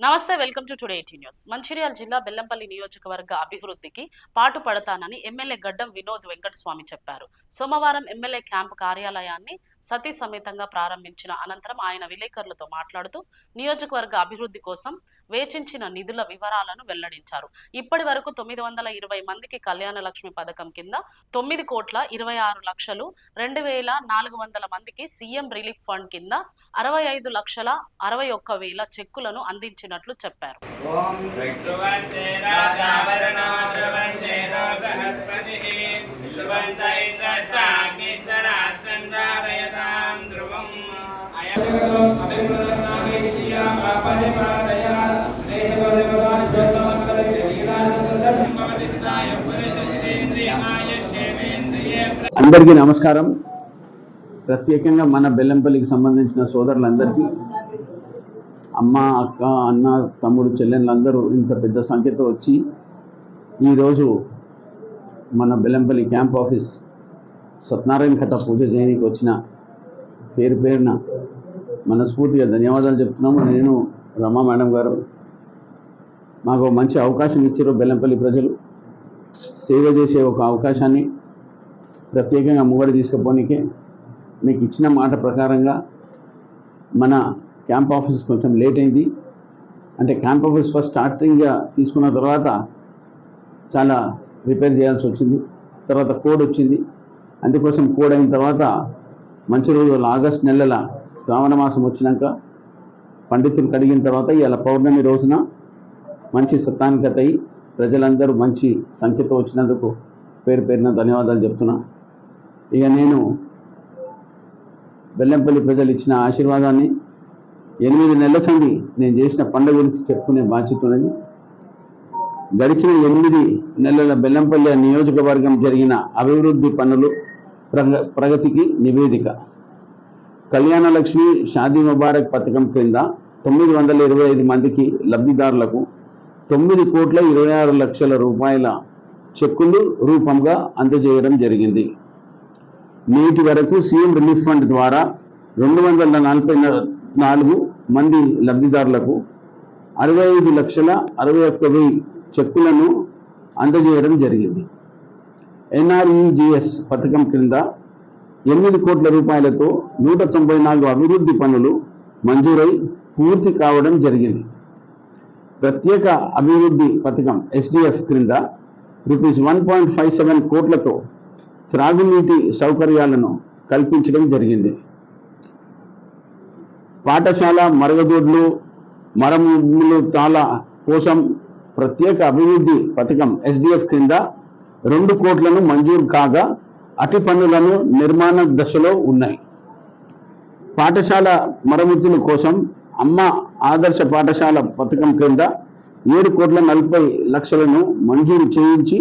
నమస్తే welcome to today eighty news. Mancherial జిల్లా బెల్లంపల్లి నియోజకవర్గ అభివృద్ధికి పాటు పడతానని ఎమ్మెల్యే గడ్డం వినోద్ వెంకటస్వామి చెప్పారు. సోమవారం ఎమ్మెల్యే క్యాంపు కార్యాలయాన్ని సతీ సమేతంగా ప్రారంభించిన అనంతరం ఆయన విలేకరులతో మాట్లాడుతూ నియోజకవర్గ అభివృద్ధి కోసం వేచించిన నిధుల వివరాలను వెల్లడించారు. ఇప్పటి వరకు తొమ్మిది వందల ఇరవై మందికి కళ్యాణ లక్ష్మి పథకం కింద తొమ్మిది కోట్ల ఇరవై ఆరు లక్షలు రెండు వేల నాలుగు వందల మందికి సీఎం రిలీఫ్ ఫండ్ కింద అరవై ఐదు లక్షల అరవై ఒక్క వేల చెక్కులను అందించినట్లు చెప్పారు. ధ్రువం. అందరికీ నమస్కారం. ప్రత్యేకంగా మన బెల్లంపల్లికి సంబంధించిన సోదరులందరికీ అమ్మ అక్క అన్న తమ్ముడు చెల్లెళ్ళందరూ ఇంత పెద్ద సంఖ్యతో వచ్చి ఈరోజు మన బెల్లంపల్లి క్యాంప్ ఆఫీస్ సత్యనారాయణ కథ పూజ చేయడానికి వచ్చిన పేరు పేరున మనస్ఫూర్తిగా ధన్యవాదాలు చెప్తున్నాము. నేను రమా మేడం గారు. మాకు మంచి అవకాశం ఇచ్చారు బెల్లంపల్లి ప్రజలు. సేవ చేసే ఒక అవకాశాన్ని ప్రత్యేకంగా ముంగడి తీసుకుపోనీకే మీకు ఇచ్చిన మాట ప్రకారంగా మన క్యాంప్ ఆఫీస్ కొంచెం లేట్ అయింది. అంటే క్యాంప్ ఆఫీస్ ఫస్ట్ స్టార్టింగ్గా తీసుకున్న తర్వాత చాలా రిపేర్ చేయాల్సి వచ్చింది. తర్వాత కోడ్ వచ్చింది. అందుకోసం కోడ్ అయిన తర్వాత మంచి రోజులు ఆగస్ట్ నెలల శ్రావణ మాసం వచ్చినాక పండితులు కడిగిన తర్వాత ఇవాళ పౌర్ణమి రోజున మంచి సత్తానికత అయి ప్రజలందరూ మంచి సంఖ్యతో వచ్చినందుకు పేరు పేరున ధన్యవాదాలు చెప్తున్నా. ఇక నేను బెల్లంపల్లి ప్రజలు ఇచ్చిన ఆశీర్వాదాన్ని ఎనిమిది నెలల సంది నేను చేసిన పండుగ గురించి చెప్పుకునే బాధ్యత ఉన్నది. గడిచిన ఎనిమిది నెలల బెల్లంపల్లి నియోజకవర్గం జరిగిన అభివృద్ధి పనులు ప్రగ ప్రగతికి నివేదిక. కళ్యాణ లక్ష్మి షాదీ ముబారక్ పథకం క్రింద తొమ్మిది వందల ఇరవై ఐదు మందికి లబ్ధిదారులకు తొమ్మిది కోట్ల ఇరవై ఆరు లక్షల రూపాయల చెక్కులు రూపంగా అందజేయడం జరిగింది. నేటి వరకు సీఎం రిలీఫ్ ఫండ్ ద్వారా రెండు వందల నలభై నాలుగు మంది లబ్ధిదారులకు అరవై ఐదు లక్షల అరవై ఒక్క వెయ్యి చెక్కులను అందజేయడం జరిగింది. ఎన్ఆర్ఈజిఎస్ పథకం క్రింద ఎనిమిది కోట్ల రూపాయలతో నూట తొంభై నాలుగు అభివృద్ధి పనులు మంజూరై పూర్తి కావడం జరిగింది. ప్రత్యేక అభివృద్ధి పథకం ఎస్డిఎఫ్ క్రింద rupees one point five seven కోట్లతో త్రాగునీటి సౌకర్యాలను కల్పించడం జరిగింది. పాఠశాల మరగదొడ్లు మరములు తాళ కోసం ప్రత్యేక అభివృద్ధి పథకం ఎస్డిఎఫ్ క్రింద రెండు కోట్లను మంజూరు కాగా అటు పనులను నిర్మాణ దశలో ఉన్నాయి. పాఠశాల మరమ్మతుల కోసం అమ్మ ఆదర్శ పాఠశాల పథకం క్రింద ఏడు కోట్ల నలభై లక్షలను మంజూరు చేయించి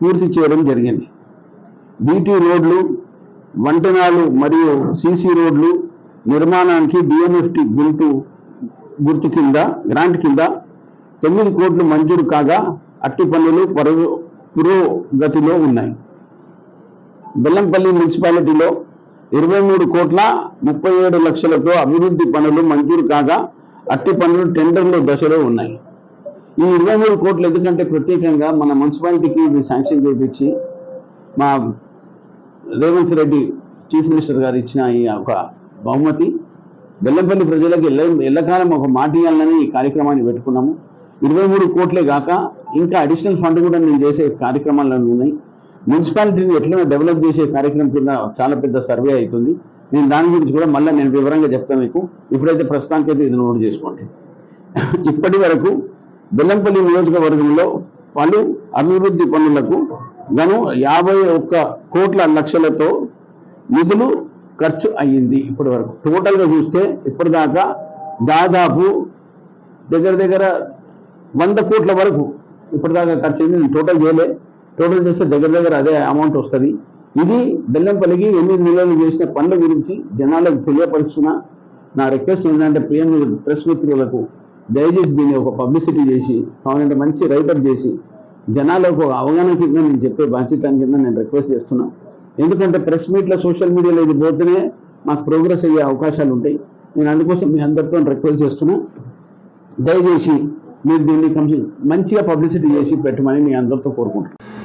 పూర్తి చేయడం జరిగింది. బీటీ రోడ్లు వంటనాలు మరియు సీసీ రోడ్లు నిర్మాణానికి డిఎంఎఫ్టి గుర్తు గుర్తు కింద గ్రాంట్ కింద తొమ్మిది కోట్లు మంజూరు కాగా అట్టి పనులు పురోగతిలో ఉన్నాయి. బెల్లంపల్లి మున్సిపాలిటీలో ఇరవై మూడు కోట్ల ముప్పై ఏడు లక్షలతో అభివృద్ధి పనులు మంజూరు కాగా అట్టి పనులు టెండర్ల దశలో ఉన్నాయి. ఈ ఇరవై మూడు కోట్లు ఎందుకంటే ప్రత్యేకంగా మన మున్సిపాలిటీకి ఇది శాంక్షన్ చేయించి మా రేవంత్ రెడ్డి చీఫ్ మినిస్టర్ గారు ఇచ్చిన ఈ ఒక బహుమతి బెల్లంపల్లి ప్రజలకు ఎల్ల ఎల్లకాలం ఒక మాట ఇవ్వాలని ఈ కార్యక్రమాన్ని పెట్టుకున్నాము. ఇరవై మూడు కోట్లే కాక ఇంకా అడిషనల్ ఫండ్ కూడా నేను చేసే కార్యక్రమాలు ఉన్నాయి. మున్సిపాలిటీని ఎట్లైనా డెవలప్ చేసే కార్యక్రమం కింద చాలా పెద్ద సర్వే అవుతుంది. నేను దాని గురించి కూడా మళ్ళీ నేను వివరంగా చెప్తాను మీకు. ఇప్పుడైతే ప్రస్తుతానికైతే ఇది నోట్ చేసుకోండి. ఇప్పటి వరకు బెల్లంపల్లి నియోజకవర్గంలో పలు అభివృద్ధి పనులకు గను యాభై ఒక్క కోట్ల లక్షలతో నిధులు ఖర్చు అయ్యింది ఇప్పటి వరకు టోటల్గా చూస్తే ఇప్పటిదాకా దాదాపు దగ్గర దగ్గర వంద కోట్ల వరకు ఇప్పటిదాకా ఖర్చు అయింది నేను టోటల్ చేయలే. టోటల్ చేస్తే దగ్గర దగ్గర అదే అమౌంట్ వస్తుంది. ఇది బెల్లంపల్లికి ఎనిమిది నెలలు చేసిన పనుల గురించి జనాలకు తెలియపరుస్తున్నా నా రిక్వెస్ట్ ఏంటంటే ప్రియం ప్రెస్ మిత్రులకు దయచేసి దీన్ని ఒక పబ్లిసిటీ చేసి కావాలంటే మంచి రైటప్ చేసి జనాలకు ఒక అవగాహన కింద నేను చెప్పే బాధ్యత కింద నేను రిక్వెస్ట్ చేస్తున్నా. ఎందుకంటే ప్రెస్ మీట్లో సోషల్ మీడియాలో ఇది పోతేనే మాకు ప్రోగ్రెస్ అయ్యే అవకాశాలు ఉంటాయి. నేను అందుకోసం మీ అందరితో రిక్వెస్ట్ చేస్తున్నా. దయచేసి మీరు దీన్ని కంప్లీ- మంచిగా పబ్లిసిటీ చేసి పెట్టమని మీ అందరితో కోరుకుంటున్నాను